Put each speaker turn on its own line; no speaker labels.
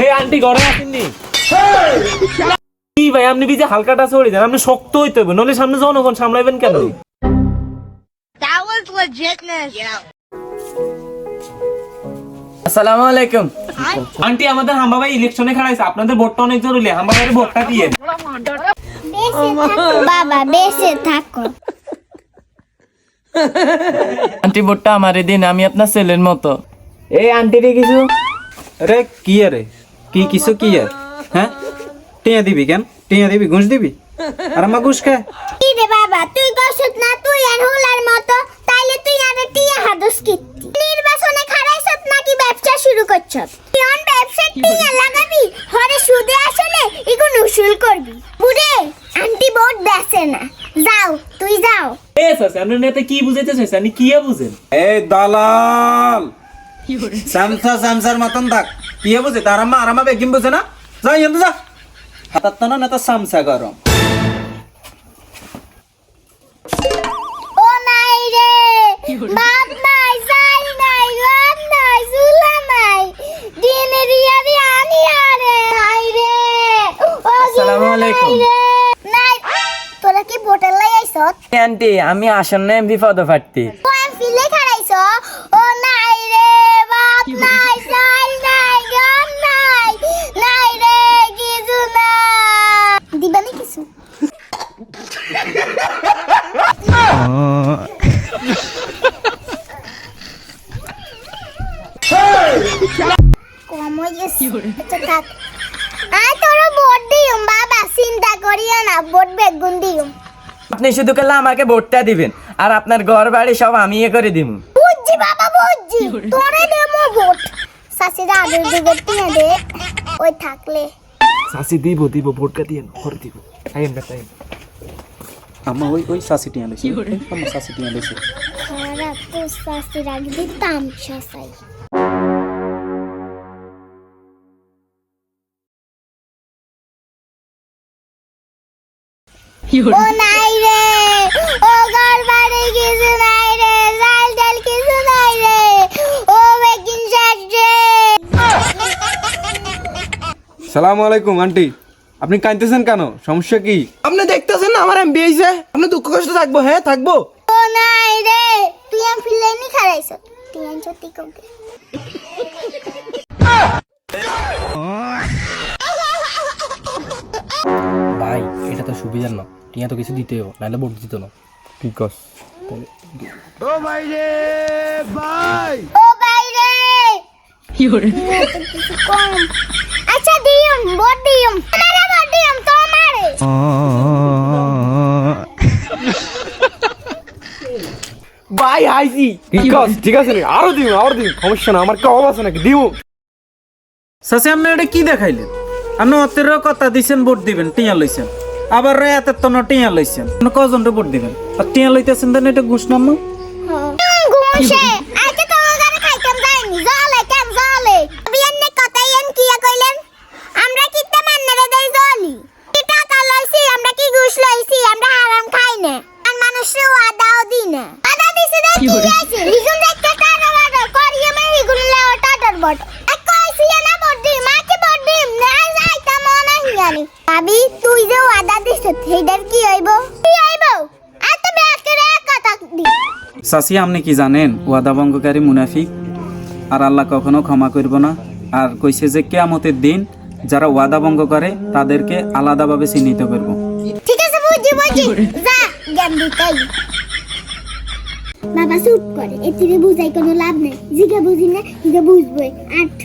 এই আন্টি ঘরে আসেননি। ভাই আপনি বিজে হালকাটা সরে যান আপনি শক্ত হইতে হবে নলে সামনে জনগণ সামলাইবেন কেন.
আসসালামু আলাইকুম।
আন্টি আমাদের হাম্বা ভাই ইলেকশনে খাড়াইছে আপনাদের ভোটটা অনেক জরুরি হাম্বা ভাইয়ের ভোটটা দিয়ে
বাবা বেঁচে থাকো
আন্টি ভোটটা আমারে দিন আমি আপনার ছেলের মতো।
এই আন্টি রে কিছু। রে কি রে? কি কিছু কি আর হ্যাঁ? টিয়া দিবি কেন? টিয়া দিবি ঘুষ দিবি? আর আমার ঘুষ খায়?
কি রে বাবা তুই গছত না তুই আর হোলার মতো। তাইলে তুই আর টিয়া হাদস কিত্তি নির্বাচনে খারাইছত নাকি ব্যবসা শুরু করছত তুই অন ব্যবসা টিয়া লাগাবি? হরে সুদে আসলে ইগুন উসুল করবি। বুড়ে আন্টি ভোট দেছে না। যাও তুই যাও।
এ আপনার নেতা কি বুঝাইতে চাইছে? আপনি কি বুঝেন?
এই দালাল! সামসা সামসার মতন থাক। কি বুঝে? তার আম্মা আর আমা বেগিম বুঝে না? যাই যা। হাতার তো না না তো সামসা গরম।
আন্টি আমি আসন্ন এমপি পদপ্রার্থী
ও এম ফিলে খাড়াইছ? ও নাই রে ভাত নাই চাল নাই রদ নাই নাই রে কিছু না। দিবানি কিছু? কম আচ্ছা থাক। আয় তোরা ভোট দিউম বাবা চিন্তা করিও না ভোট বেগুন দিউম
আপনি শুধু কালে আমাকে ভোটটা দিবেন আর আপনার ঘর বাড়ি সব আমি ইয়ে করে দিব
বুঝছি বাবা বুঝছি। তোরে দেবো ভোট। শাশিরা আগের দিকে টিনে দে। ওই থাকলে।
শাসি দিব দিব ভোটটা দিয়ে করে দিব। টাইম না টাইম
আম্মা ওই ওই সাসি টিয়া লইছে আম্মা সাসি টিয়া লইছে
খারাপ তো শাশির আগে দিতাম শাসাই ও নাই
সালামু আলাইকুম আন্টি। আপনি কাঁদতেছেন কেন? সমস্যা কি?
আপনি দেখতেছেন না আমার এম বিয়ে আপনি দুঃখ কষ্ট থাকব হ্যাঁ থাকব?
ও নাই রে তুই আম ফিলেনি খারাইছ তুই আম সত্যি কবে।
ভাই এটা তো সুবিধার না। টিয়া তো কিছু দিতে হবে নাহলে ভোট দিত না। ঠিক আছে।
ও ভাই রে। ভাই
ও বাইরে কি করে কিছু কম। দিয়ম বড় দিয়ম আমারে বড় দিয়ম তো আমারে
ভাই আইছি ঠিক আছে ঠিক আছে রে, আরও দিন আরও দিন। সমস্যা না আমার কম আছে নাকি? দিও
সাসি আপনি এটা কি দেখাইলেন? আপনি অতেরও কথা দিছেন ভোট দিবেন টিয়া লইছেন। আবার রে এত তো টিয়া লইছেন। কজন ভোট দিবেন? আর টিয়া লইতেছেন দেন এটা ঘুষ নাম্মা
ঘুমছে আজকে তো গানে খাইতাম যাইনি জলে কেন জলে বিয়ান্নে কথা এন কিয়া কইলেন আমরা কিতে মান্নারে দেই জলি কি টাকা লইছি আমরা কি ঘুষ লইছি আমরা হারাম খাই না আর মানুষে ওয়াদাও দি না আদা দিছে দে কি আছে হিগুন দেখতে কারও ওয়াদা করিয়ে মে হিগুন লেও টাটার বট এক কইছি না বডি মাকে বডি না যাইতা হিয়ানি ভাবি তুই যে ওয়াদা দিছ সেইটার কি হইব? কি হইব? এত বেকেরে কথা দি।
সাসি আপনি কি জানেন ওয়াদা ভঙ্গকারী মুনাফিক? আর আল্লাহ কখনো ক্ষমা করব না। আর কইছে যে কেয়ামতের দিন যারা ওয়াদা ভঙ্গ করে তাদেরকে আলাদাভাবে চিহ্নিত করব।
ঠিক আছে বুঝছি বুঝছি। যা জ্ঞান দিতাই বাবা চুপ করে থেকে বুঝাই কোনো লাভ নেই। জিগা বুঝি না জিগা বুঝবই। আট